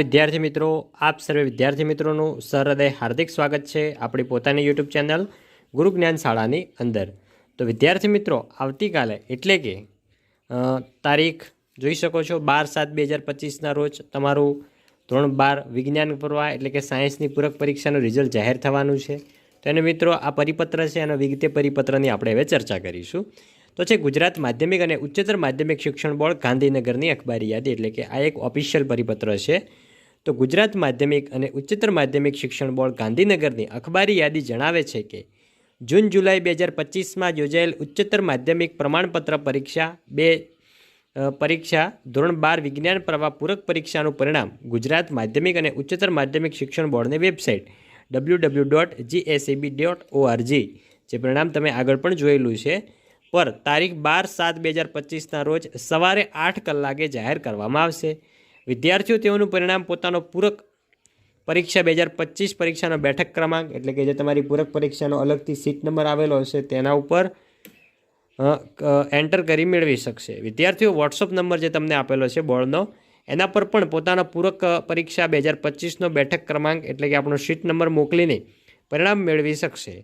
વિદ્યાર્થી મિત્રો, આપ સર્વે વિદ્યાર્થી મિત્રોનું સહૃદય હાર્દિક સ્વાગત છે આપણી પોતાની યુટ્યુબ ચેનલ ગુરુ જ્ઞાન શાળાની અંદર. તો વિદ્યાર્થી મિત્રો, આવતીકાલે એટલે કે તારીખ જોઈ શકો છો બાર સાત બે હજાર પચીસના રોજ તમારું ધોરણ બાર વિજ્ઞાન પૂર્વા એટલે કે સાયન્સની પૂરક પરીક્ષાનું રિઝલ્ટ જાહેર થવાનું છે. તો એને મિત્રો, આ પરિપત્ર છે અને વિગતે પરિપત્રની આપણે હવે ચર્ચા કરીશું. તો છે ગુજરાત માધ્યમિક અને ઉચ્ચતર માધ્યમિક શિક્ષણ બોર્ડ ગાંધીનગરની અખબારી યાદી, એટલે કે આ એક ઓફિશિયલ પરિપત્ર છે. તો ગુજરાત માધ્યમિક અને ઉચ્ચતર માધ્યમિક શિક્ષણ બોર્ડ ગાંધીનગરની અખબારી યાદી જણાવે છે કે, જૂન જુલાઈ બે હજાર પચીસમાં યોજાયેલ ઉચ્ચતર માધ્યમિક પ્રમાણપત્ર પરીક્ષા બે પરીક્ષા ધોરણ બાર વિજ્ઞાન પ્રવાહ પૂરક પરીક્ષાનું પરિણામ ગુજરાત માધ્યમિક અને ઉચ્ચતર માધ્યમિક શિક્ષણ બોર્ડની website W W dot GSEB dot ORG જે પરિણામ તમે આગળ પણ જોયેલું છે, પર તારીખ બાર સાત બે હજાર પચીસના રોજ સવારે આઠ કલાકે જાહેર કરવામાં આવશે. વિદ્યાર્થીઓ તેઓનું પરિણામ પોતાનો પૂરક પરીક્ષા બે હજાર પચીસ પરીક્ષાનો બેઠક ક્રમાંક, એટલે કે જે તમારી પૂરક પરીક્ષાનો અલગથી સીટ નંબર આવેલો હશે, તેના ઉપર એન્ટર કરી મેળવી શકશે. વિદ્યાર્થીઓ વોટ્સઅપ નંબર જે તમને આપેલો છે બોર્ડનો, એના પર પણ પોતાના પૂરક પરીક્ષા બે હજાર પચીસનો બેઠક ક્રમાંક, એટલે કે આપણો સીટ નંબર મોકલીને પરિણામ મેળવી શકશે.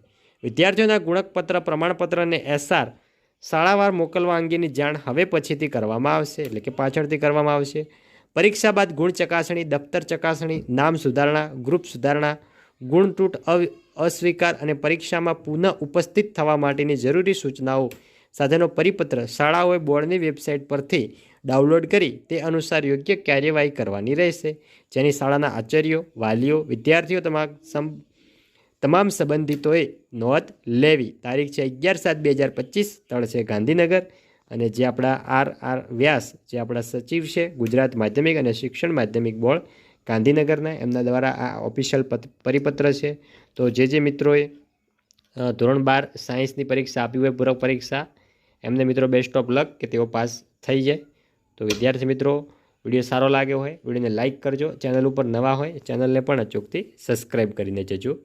વિદ્યાર્થીઓના ગુણકપત્ર, પ્રમાણપત્ર અને એસઆર શાળાવાર મોકલવા અંગેની જાણ હવે પછીથી કરવામાં આવશે, એટલે કે પાછળથી કરવામાં આવશે. પરીક્ષા બાદ ગુણ ચકાસણી, દફતર ચકાસણી, નામ સુધારણા, ગ્રુપ સુધારણા ગુણ તૂટ અસ્વીકાર અને પરીક્ષામાં પુનઃ ઉપસ્થિત થવા માટેની જરૂરી સૂચનાઓ સાથેનો પરિપત્ર, શાળાઓએ બોર્ડની વેબસાઇટ પરથી ડાઉનલોડ કરી તે અનુસાર યોગ્ય કાર્યવાહી કરવાની રહેશે. જેની શાળાના આચાર્યો, વાલીઓ, વિદ્યાર્થીઓ તમામ તમામ સંબંધિતોએ નોંધ લેવી. તારીખ છે અગિયાર સાત બે હજાર પચીસ. છે ગાંધીનગર. અને જે આપણા આર આર વ્યાસ, જે આપણા સચિવ છે, ગુજરાત માધ્યમિક અને શિક્ષણ માધ્યમિક બોર્ડ, ગાંધીનગરના, એમના દ્વારા આ ઓફિશિયલ પત- પરિપત્ર છે. તો જે જે મિત્રોએ ધોરણ બાર સાયન્સની પરીક્ષા આપી હોય, પૂરક પરીક્ષા, એમને મિત્રો બેસ્ટ ઓફ લક કે તેઓ પાસ થઈ જાય. તો વિદ્યાર્થી મિત્રો, વીડિયો સારો લાગ્યો હોય, વિડીયોને લાઇક કરજો. ચેનલ ઉપર નવા હોય, ચેનલને પણ અચૂકથી સબસ્ક્રાઈબ કરીને જજો.